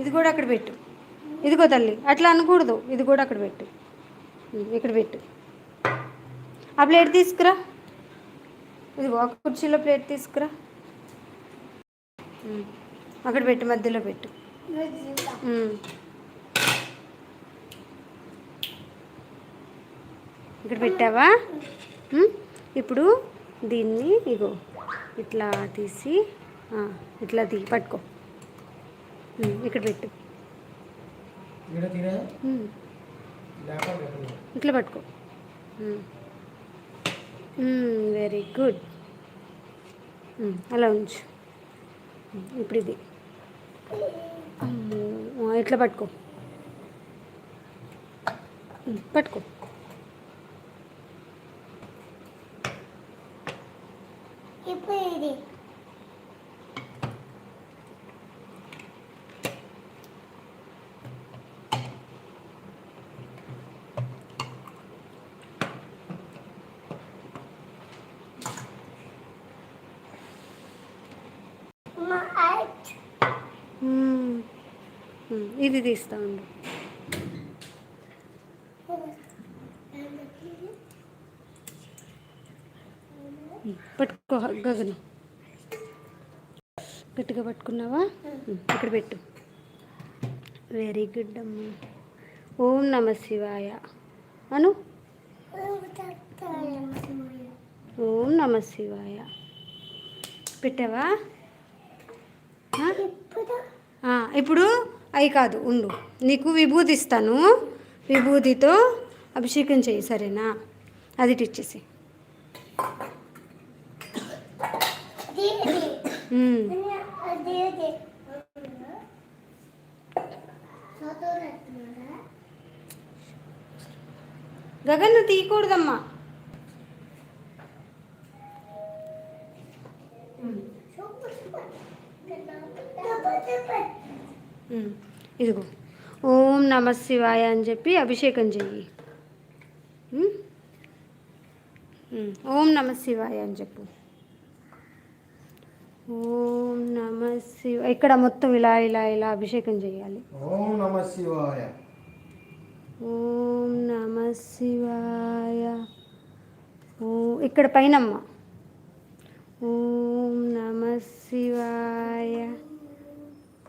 ఇది కూడా అక్కడ పెట్టు. ఇదిగో తల్లి అట్లా అనకూడదు. ఇది కూడా అక్కడ పెట్టు. ఇక్కడ పెట్టు. ఆ ప్లేట్ తీసుకురా. ఇదిగో ఒక కుర్చీలో ప్లేట్ తీసుకురా. అక్కడ పెట్టు మధ్యలో పెట్టు. ఇక్కడ పెట్టావా? ఇప్పుడు దీన్ని ఇగో ఇట్లా తీసి ఇట్లా తీ పట్టుకో. ఇక్కడ పెట్టు. ఇట్లా పట్టుకో. వెరీ గుడ్ అలా ఉంచు. ఇప్పుడు ఇది. ఇట్లా పట్టుకో. పట్టుకో. ఇది తీస్తా ఉండు పట్టుకో గగను. గట్టిగా పట్టుకున్నావా? ఇక్కడ పెట్టు. వెరీ గుడ్ అమ్మ. ఓం నమ శివాయ. అను? ఓం నమ శివాయ. పెట్టావా? ఇప్పుడు? అవి కాదు ఉండు. నీకు విభూతిస్తాను విభూతితో అభిషేకం చేయి సరేనా? అది టిచ్చేసి గగన్ తీయకూడదమ్మా. ఇదిగో. ఓం నమ శివాయ అని చెప్పి అభిషేకం చెయ్యి. ఓం నమ శివాయ అని చెప్పు. ఓం నమ శివ ఇక్కడ మొత్తం ఇలా ఇలా ఇలా అభిషేకం చేయాలి ఓం నమ శివాయ. ఓం నమ శివాయ. ఓ ఇక్కడ పైనమ్మ. ఓం నమ శివాయ.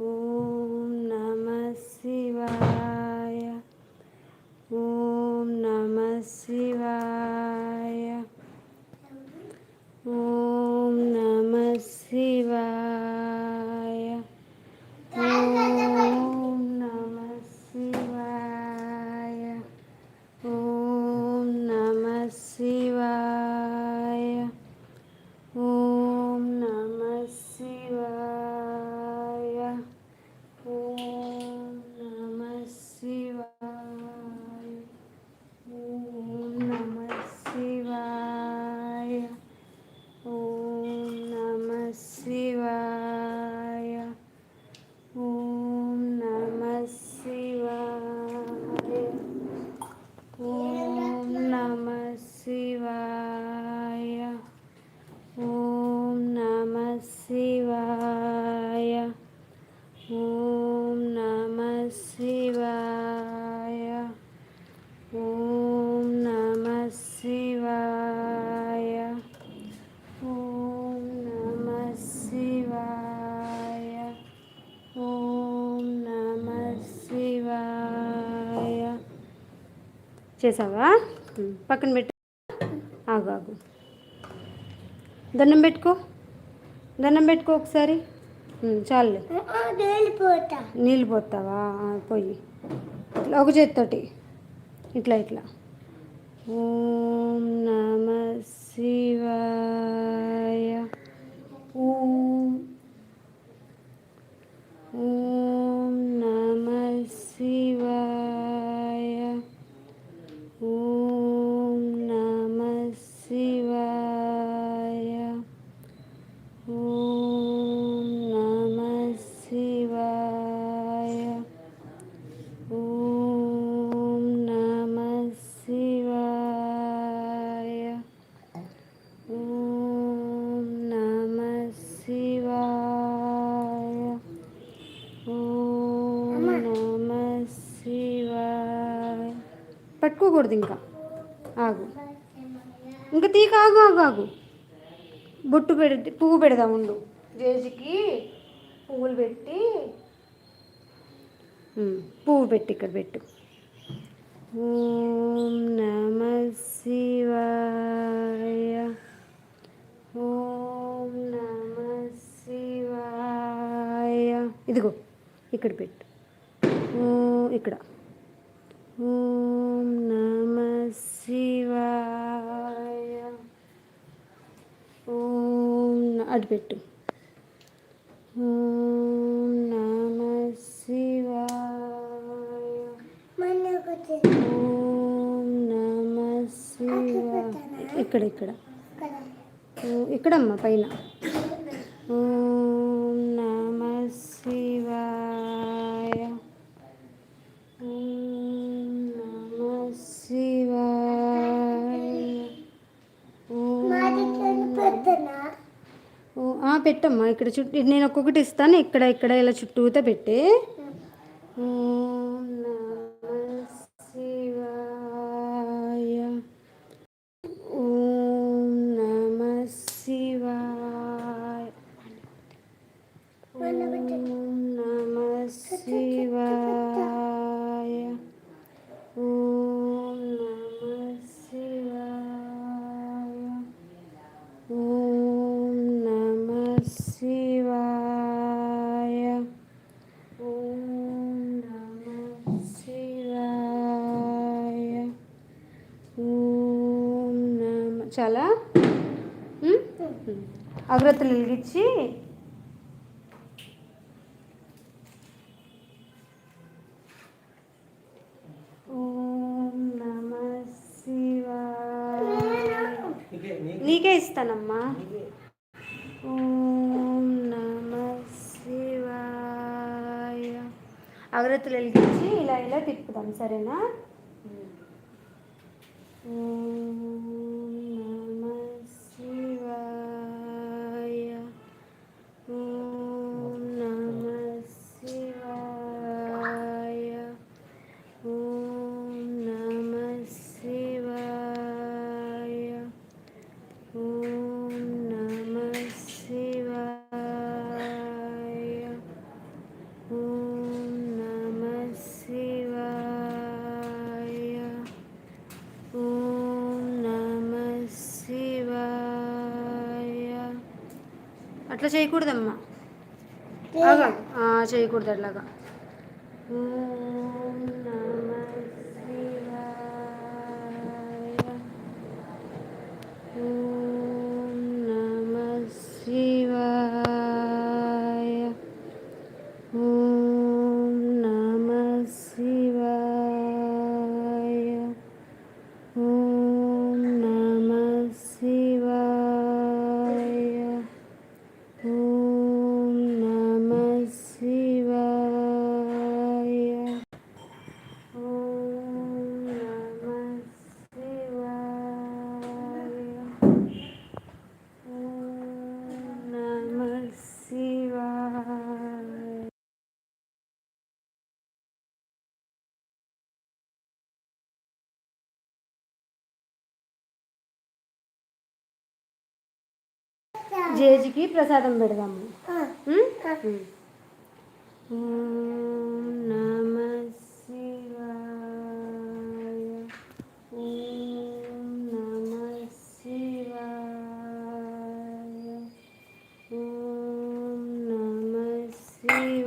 Ooh. చేసావా? పక్కన పెట్టు. ఆగు ఆగు. దండం పెట్టుకో. దండం పెట్టుకో ఒకసారి. వెళ్ళిపోతా నీళ్ళు పోతావా? పోయి. ఇట్లా ఒక చేతితోటి ఇట్లా ఇట్లా. ఓం నమ శివాయ. ఓం ఓం నమ శివాయ. ఓం నమ శివాయ. ఓం నమ శివాయ. పట్టుకోకూడదు ఇంకా. ఆగు. ఇంకా తీక ఆగు ఆగు ఆగు. బొట్టు పెడి పువ్వు పెడదాం ఉండు. జేజీకి పువ్వులు పెట్టి పువ్వు పెట్టి ఇక్కడ పెట్టు. ఓం నమ శివాయ. ఓం నమ శివాయ. ఇదిగో ఇక్కడ పెట్టు. ఓ ఇక్కడ. ఓం నమ శివాయ. ఓం న- అటు పెట్టు. ఓం నమ శివ ఓం నమ ఇక్కడ ఇక్కడ. ఇక్కడమ్మా పైన. ఓం నమ శివాయ. ఓం నమ శివాయ. పెట్టమ్మా ఇక్కడ చుట్టూ. నేను ఒక్కొక్కటి ఇస్తాను. ఇక్కడ ఇక్కడ ఇలా చుట్టూతో పెట్టి ఓం నమ శివాయ ఓం నమ శివాయ ఓం నమ శివాయ ఓం నమ శివాయ ఓం నమ శివాయ ఓం నమ శివాయ ఓం నమ చాలా ఉమ్? ఉమ్. అగ్రత్తులు వెలిగించి ఓం నమ శివాయ. నీకే ఇస్తానమ్మా. ఓం నమ శివాయ. అగరత్తులు వెలిగించి ఇలా ఇలా తిప్పుదాం సరేనా? ఓం అట్లా చేయకూడదమ్మా. చేయకూడదు అట్లాగా. జేజికి ప్రసాదం పెడదాము. ఉం? ఉం. ఓం నమ శివాయ. ఓం నమ శివాయ. ఓం నమ శివాయ.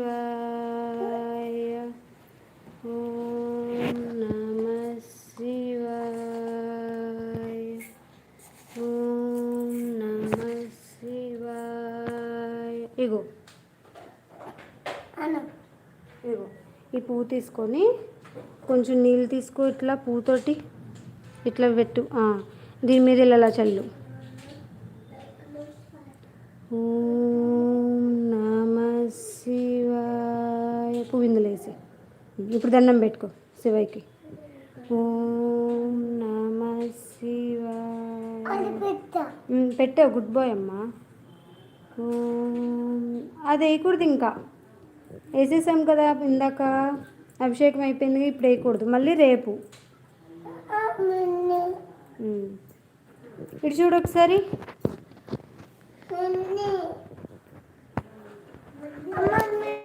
పువ్వు తీసుకొని కొంచెం నీళ్ళు తీసుకో ఇట్లా పువ్వుతోటి ఇట్లా పెట్టు. దీని మీద ఇలా చల్లు? నమ శివాయ. పువ్విందులేసి ఇప్పుడు దండం పెట్టుకో శివయ్యకి. ఓం నమ శివాయ. పెట్టావు గుడ్ బాయ్ అమ్మా. అది వేయకూడదు ఇంకా. వేసేసాం కదా ఇందాక. అభిషేకం అయిపోయింది ఇప్పుడు వేయకూడదు. మళ్ళీ రేపు. ఇటు చూడు ఒకసారి.